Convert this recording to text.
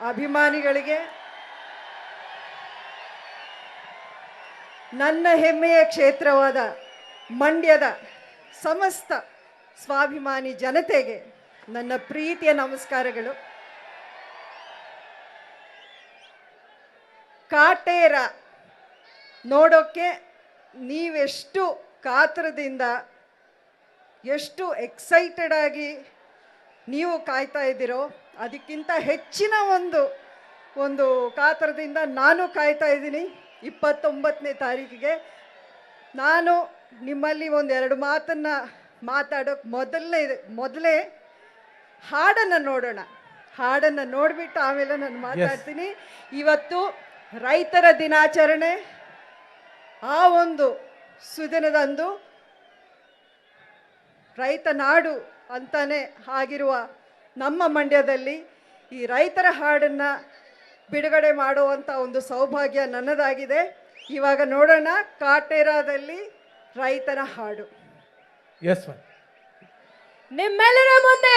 ಅಭಿಮಾನಿಗಳಿಗೆ ನನ್ನ ಹೆಮ್ಮೆಯ ಕ್ಷೇತ್ರವಾದ ಮಂಡ್ಯದ ಸಮಸ್ತ ಸ್ವಾಭಿಮಾನಿ ಜನತೆಗೆ ನನ್ನ ಪ್ರೀತಿಯ ನಮಸ್ಕಾರಗಳು. ಕಾಟೇರ ನೋಡೋಕ್ಕೆ ನೀವೆಷ್ಟು ಕಾತರದಿಂದ, ಎಷ್ಟು ಎಕ್ಸೈಟೆಡ್ ಆಗಿ ನೀವು ಕಾಯ್ತಾ ಇದ್ದೀರೋ ಅದಕ್ಕಿಂತ ಹೆಚ್ಚಿನ ಒಂದು ಒಂದು ಕಾತರದಿಂದ ನಾನು ಕಾಯ್ತಾ ಇದ್ದೀನಿ. ಇಪ್ಪತ್ತೊಂಬತ್ತನೇ ತಾರೀಕಿಗೆ ನಾನು ನಿಮ್ಮಲ್ಲಿ ಒಂದು ಎರಡು ಮಾತನ್ನು ಮಾತಾಡೋಕ್ಕೆ ಮೊದಲನೇ ಮೊದಲೇ ಹಾಡನ್ನು ನೋಡೋಣ. ಹಾಡನ್ನು ನೋಡಿಬಿಟ್ಟು ಆಮೇಲೆ ನಾನು ಮಾತಾಡ್ತೀನಿ. ಇವತ್ತು ರೈತರ ದಿನಾಚರಣೆ. ಆ ಒಂದು ಸುದಿನದಂದು ರೈತ ನಾಡು ಅಂತಾನೆ ಆಗಿರುವ ನಮ್ಮ ಮಂಡ್ಯದಲ್ಲಿ ಈ ರೈತರ ಹಾಡನ್ನು ಬಿಡುಗಡೆ ಮಾಡುವಂಥ ಒಂದು ಸೌಭಾಗ್ಯ ನನ್ನದಾಗಿದೆ. ಇವಾಗ ನೋಡೋಣ ಕಾಟೇರಾದಲ್ಲಿ ರೈತರ ಹಾಡು. ಎಸ್ ನಿಮ್ಮೆಲ್ಲರ ಮುಂದೆ